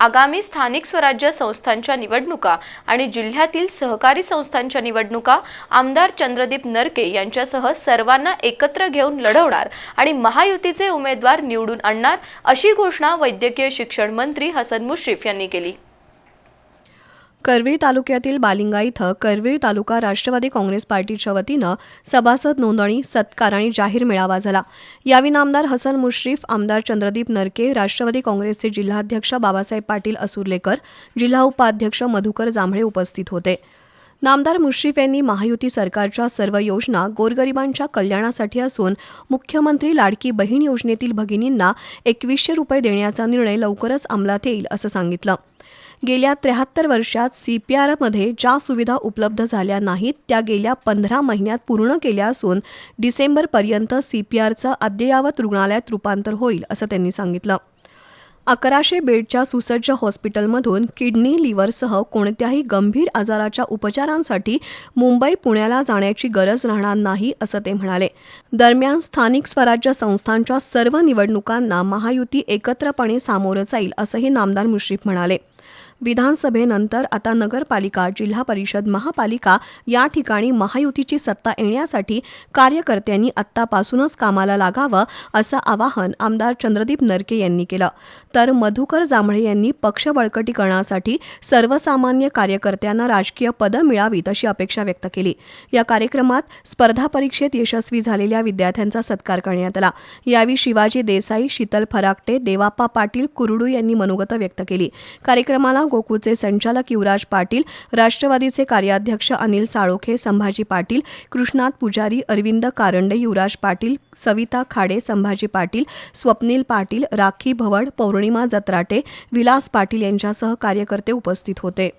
आगामी स्थानिक स्वराज्य संस्थांच्या निवडणुका आणि जिल्ह्यातील सहकारी संस्थांच्या निवडणुका आमदार चंद्रदीप नरके यांच्यासह सर्वांना एकत्र घेऊन लढवणार आणि महायुतीचे उमेदवार निवडून आणणार अशी घोषणा वैद्यकीय शिक्षण मंत्री हसन मुश्रीफ यांनी केली. करवीर तालुक्यातील बालिंगा इथं करवीर तालुका राष्ट्रवादी काँग्रेस पार्टीच्या वतीनं सभासद नोंदणी सत्कार आणि जाहीर मेळावा झाला. यावेळी नामदार हसन मुश्रीफ आमदार चंद्रदीप नरके राष्ट्रवादी काँग्रेसचे जिल्हाध्यक्ष बाबासाहेब पाटील असुर्लेकर जिल्हा उपाध्यक्ष मधुकर जांभळे उपस्थित होते. नामदार मुश्रीफ यांनी महायुती सरकारच्या सर्व योजना गोरगरिबांच्या कल्याणासाठी असून मुख्यमंत्री लाडकी बहीण योजनेतील भगिनींना एकवीसशे रुपये देण्याचा निर्णय लवकरच अंमलात येईल असं सांगितलं. गेल्या त्र्याहत्तर वर्षात सीपीआरमध्ये ज्या सुविधा उपलब्ध झाल्या नाहीत त्या गेल्या पंधरा महिन्यात पूर्ण केल्या असून डिसेंबरपर्यंत सीपीआरचं अद्ययावत रुग्णालयात रूपांतर होईल असं त्यांनी सांगितलं. अकराशे बेडच्या सुसज्ज हॉस्पिटलमधून किडनी लिव्हरसह कोणत्याही गंभीर आजाराच्या उपचारांसाठी मुंबई पुण्याला जाण्याची गरज राहणार नाही असं ते म्हणाले. दरम्यान स्थानिक स्वराज्य संस्थांच्या सर्व निवडणुकांना महायुती एकत्रपणे सामोरं जाईल असंही नामदार मुश्रीफ म्हणाले. विधानसभेनंतर आता नगरपालिका जिल्हा परिषद महापालिका या ठिकाणी महायुतीची सत्ता येण्यासाठी कार्यकर्त्यांनी आत्तापासूनच कामाला लागावं असं आवाहन आमदार चंद्रदीप नरके यांनी केलं. तर मधुकर जांभळे यांनी पक्ष बळकटीकरणासाठी सर्वसामान्य कार्यकर्त्यांना राजकीय पदं मिळावीत अशी अपेक्षा व्यक्त केली. या कार्यक्रमात स्पर्धा परीक्षेत यशस्वी झालेल्या विद्यार्थ्यांचा सत्कार करण्यात आला. यावेळी शिवाजी देसाई शीतल फराकटे देवाप्पा पाटील कुरुडू यांनी मनोगत व्यक्त केली. कार्यक्रमाला गोकुळचे संचालक युवराज पाटील राष्ट्रवादीचे कार्याध्यक्ष अनिल साळोखे संभाजी पाटील कृष्णात पुजारी अरविंद कारंडे युवराज पाटील सविता खाडे संभाजी पाटील स्वप्नील पाटील राखी भवड पौर्णिमा जत्राटे विलास पाटील यांच्यासह कार्यकर्ते उपस्थित होते.